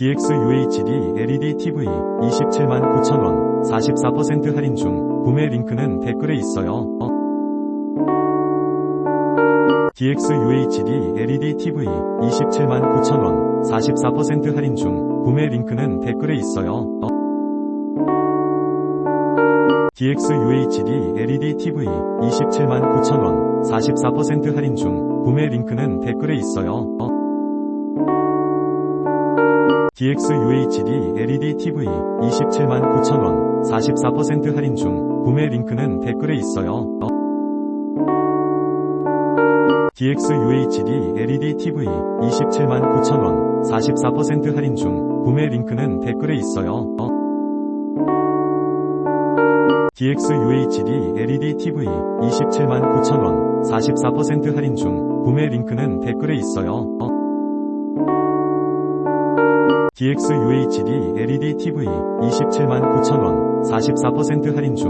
DX UHD LED TV 27만 9천원 44% 할인 중 구매 링크는 댓글에 있어요. 어. DX UHD LED TV 27만 9천원 44% 할인 중 구매 링크는 댓글에 있어요. 어. DX UHD LED TV 27만 9천원 44% 할인 중 구매 링크는 댓글에 있어요. 어. DX UHD LED TV 27만 9천원 44% 할인 중 구매 링크는 댓글에 있어요. 어. DX UHD LED TV 27만 9천원 44% 할인 중 구매 링크는 댓글에 있어요. 어. DX UHD LED TV 27만 9천원 44% 할인 중 구매 링크는 댓글에 있어요. 어. DX UHD LED TV 27만 9천원 44% 할인 중